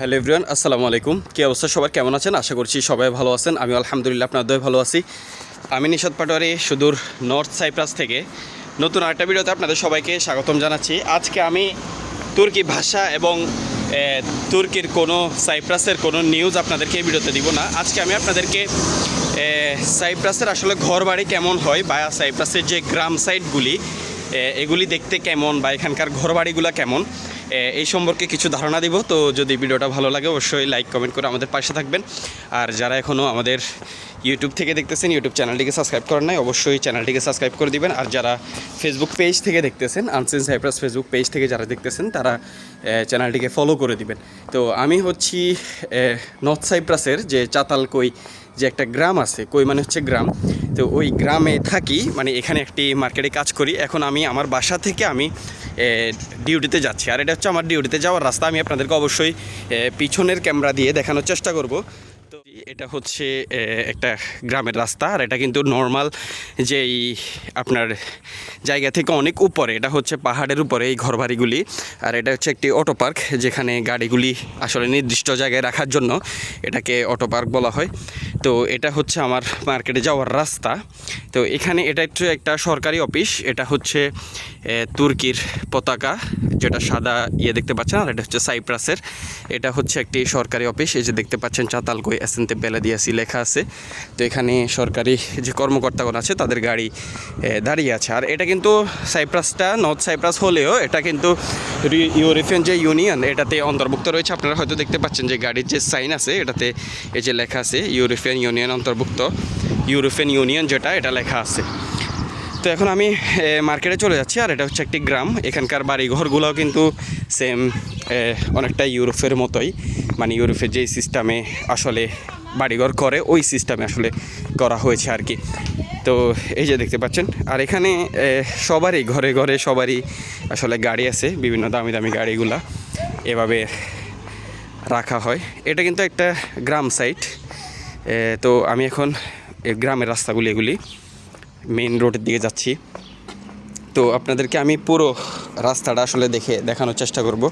Hello everyone, আসসালামু আলাইকুম। কী অবস্থা? সবার কেমন আছেন? আশা করছি সবাই ভালো আছেন। আমি আলহামদুলিল্লাহ আপনাদের ভালো আছি। আমি নিশাদ পাটোয়ারি, সুদূর নর্থ সাইপ্রাস থেকে। নতুন আরেকটা ভিডিওতে আপনাদের সবাইকে স্বাগতম জানাচ্ছি। আজকে আমি তুর্কি ভাষা এবং তুর্কির কোনো, সাইপ্রাসের কোনো নিউজ আপনাদেরকে এই ভিডিওতে দিব না। আজকে আমি আপনাদেরকে সাইপ্রাসের আসলে ঘর বাড়ি কেমন হয় বা সাইপ্রাসের যে গ্রাম সাইটগুলি এগুলি দেখতে কেমন বা এখানকার ঘর বাড়িগুলো কেমন? এই সম্পর্কে কিছু ধারণা দিব, তো যদি ভিডিওটা ভালো লাগে অবশ্যই লাইক কমেন্ট করে আমাদের পাশে থাকবেন। আর যারা এখনও আমাদের ইউটিউব থেকে দেখতেছেন ইউটিউব চ্যানেলটিকে সাবস্ক্রাইব করেন নাই, অবশ্যই চ্যানেলটিকে সাবস্ক্রাইব করে দিবেন। আর যারা ফেসবুক পেজ থেকে দেখতেছেন আনসেন সাইপ্রাস ফেসবুক পেজ থেকে যারা দেখতেছেন, তারা চ্যানেলটিকে ফলো করে দিবেন। তো আমি হচ্ছি নর্থ সাইপ্রাসের যে চাতালকই যে একটা গ্রাম আছে, কই মানে হচ্ছে গ্রাম। তো ওই গ্রামে থাকি মানে এখানে একটি মার্কেটে কাজ করি। এখন আমি আমার বাসা থেকে আমি ডিউটিতে যাচ্ছি। আর এটা হচ্ছে আমার ডিউটিতে যাওয়ার রাস্তা। আমি আপনাদেরকে অবশ্যই পিছনের ক্যামেরা দিয়ে দেখানোর চেষ্টা করব। এটা হচ্ছে একটা গ্রামের রাস্তা আর এটা কিন্তু নর্মাল যেই আপনার জায়গা থেকে অনেক উপরে, এটা হচ্ছে পাহাড়ের উপরে এই ঘরবাড়িগুলি। আর এটা হচ্ছে একটি অটো পার্ক যেখানে গাড়িগুলি আসলে নির্দিষ্ট জায়গায় রাখার জন্য এটাকে অটো পার্ক বলা হয়। তো এটা হচ্ছে আমার মার্কেটে যাওয়ার রাস্তা। তো এখানে এটা একটু একটা সরকারি অফিস এটা হচ্ছে তুর্কির পতাকা, যেটা সাদা ইয়ে দেখতে পাচ্ছেন, আর এটা হচ্ছে সাইপ্রাসের। এটা হচ্ছে একটি সরকারি অফিস এই যে দেখতে পাচ্ছেন চাতালকই এসেন্তে বেলাদিয়াসি লেখা আছে। তো এখানে সরকারি যে কর্মকর্তাগণ আছে, তাদের গাড়ি দাঁড়িয়ে আছে। আর এটা কিন্তু সাইপ্রাসটা, নর্থ সাইপ্রাস হলেও এটা কিন্তু ইউরোপিয়ান যে ইউনিয়ন, এটাতে অন্তর্ভুক্ত রয়েছে। আপনারা হয়তো দেখতে পাচ্ছেন যে গাড়ির যে সাইন আছে, এটাতে এই যে লেখা আছে, ইউরোপিয়ান ইউনিয়ন অন্তর্ভুক্ত। ইউরোপিয়ান ইউনিয়ন যেটা, এটা লেখা আছে। তো এখন আমি মার্কেটে চলে যাচ্ছি, আর এটা হচ্ছে একটি গ্রাম। এখানকার বাড়িঘরগুলোও কিন্তু সেম অনেকটা ইউরোপের মতোই। মানে ইউরোপের যেই সিস্টেমে আসলে বাড়িঘর করে ওই সিস্টেমে আসলে করা হয়েছে আর কি। তো এই যে দেখতে পাচ্ছেন, আর এখানে সবারই ঘরে ঘরে সবারই আসলে গাড়ি আছে, বিভিন্ন দামি দামি গাড়িগুলা এভাবে রাখা হয়। এটা কিন্তু একটা গ্রাম সাইট তো আমি এখন গ্রামের রাস্তাগুলি এগুলি মেইন রোডের দিকে যাচ্ছি। তো আপনাদেরকে আমি পুরো রাস্তাটা আসলে দেখে দেখানোর চেষ্টা করব।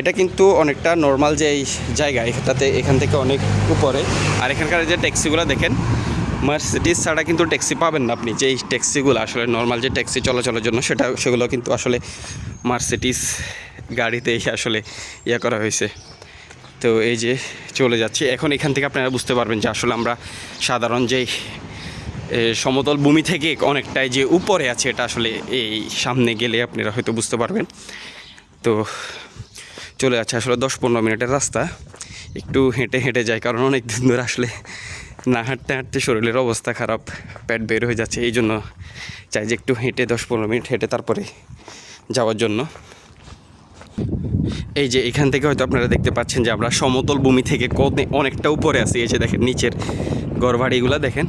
এটা কিন্তু অনেকটা নর্মাল যে এই জায়গা, এটাতে এখান থেকে অনেক উপরে। আর এখানকার যে ট্যাক্সিগুলো দেখেন মার্সিডিস ছাড়া কিন্তু ট্যাক্সি পাবেন না আপনি। যে এই ট্যাক্সিগুলো আসলে নর্মাল যে ট্যাক্সি চলাচলের জন্য, সেটা সেগুলো কিন্তু আসলে মার্সিডিস গাড়িতে আসলে ইয়ে করা হয়েছে। তো এই যে চলে যাচ্ছি। এখন এখান থেকে আপনারা বুঝতে পারবেন যে আসলে আমরা সাধারণ যেই সমতল ভূমি থেকে অনেকটাই যে উপরে আছে, এটা আসলে এই সামনে গেলে আপনারা হয়তো বুঝতে পারবেন। তো চলে যাচ্ছে আসলে দশ পনেরো মিনিটের রাস্তা। একটু হেঁটে হেঁটে যায় কারণ অনেক দিন ধরে আসলে না হাঁটতে হাঁটতে শরীরের অবস্থা খারাপ, পেট বের হয়ে যাচ্ছে, এই জন্য চাই যে একটু হেঁটে দশ পনেরো মিনিট হেঁটে তারপরে যাওয়ার জন্য। এই যে এখান থেকে হয়তো আপনারা দেখতে পাচ্ছেন যে আমরা সমতল ভূমি থেকে কত অনেকটা উপরে আছি। এই যে দেখেন, নিচের ঘরবাড়িগুলো দেখেন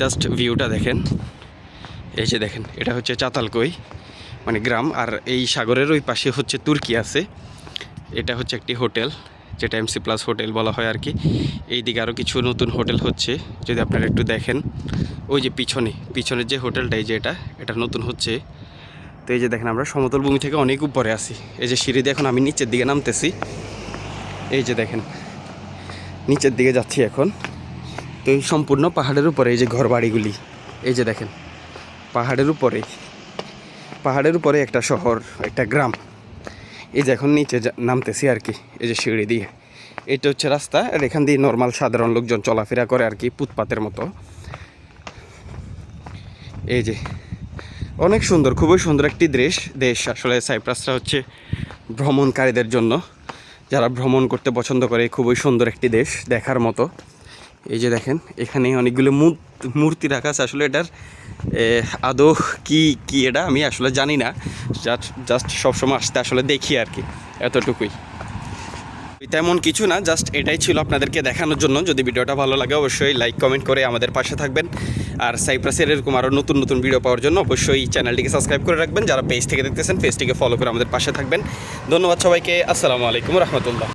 জাস্ট ভিউটা দেখেন। এই যে দেখেন, এটা হচ্ছে চাতালকই। মানে গ্রাম, আর এই সাগরের ওই পাশে হচ্ছে তুর্কি আছে। এটা হচ্ছে একটি হোটেল, যেটা এমসি প্লাস হোটেল বলা হয় আর কি। এই দিকে আরও কিছু নতুন হোটেল হচ্ছে, যদি আপনারা একটু দেখেন। ওই যে পিছনে, পিছনের যে হোটেলটা, এই যে এটা এটা নতুন হচ্ছে। তো এই যে দেখেন আমরা, সমতল ভূমি থেকে অনেক উপরে আসি এই যে সিঁড়ি দিয়ে এখন আমি নিচের দিকে নামতেছি। এই যে দেখেন, নিচের দিকে যাচ্ছি এখন। তো এই সম্পূর্ণ পাহাড়ের উপরে এই যে ঘর বাড়িগুলি এই যে দেখেন, পাহাড়ের উপরে পাহাড়ের উপরে একটা শহর, একটা গ্রাম। এই যে এখন নিচে নামতেছি আর কি, এই যে সিঁড়ি দিয়ে। এটা হচ্ছে রাস্তা, আর এখান দিয়ে নর্মাল সাধারণ লোকজন চলাফেরা করে আর কি, ফুটপাতের মতো। এই যে, অনেক সুন্দর, খুবই সুন্দর একটি দেশ। দেশ আসলে সাইপ্রাসটা হচ্ছে ভ্রমণকারীদের জন্য। যারা ভ্রমণ করতে পছন্দ করে, খুবই সুন্দর একটি দেশ, দেখার মতো। এই যে দেখেন, এখানে অনেকগুলো মূর্তি রাখা আছে। আসলে এটার আদৌ কি কি এটা আমি আসলে জানি না। জাস্ট জাস্ট সবসময় আসতে আসলে দেখি আর কি, এতটুকুই। তেমন কিছু না, জাস্ট এটাই ছিল আপনাদেরকে দেখানোর জন্য। যদি ভিডিওটা ভালো লাগে, অবশ্যই লাইক, কমেন্ট করে আমাদের পাশে থাকবেন। আর সাইপ্রাসের এরকম আরও নতুন নতুন ভিডিও পাওয়ার জন্য অবশ্যই চ্যানেলটিকে সাবস্ক্রাইব করে রাখবেন। যারা পেজ থেকে দেখতেছেন, পেজটিকে ফলো করে আমাদের পাশে থাকবেন। ধন্যবাদ সবাইকে। আসসালামু আলাইকুম রহমতুল্লাহ।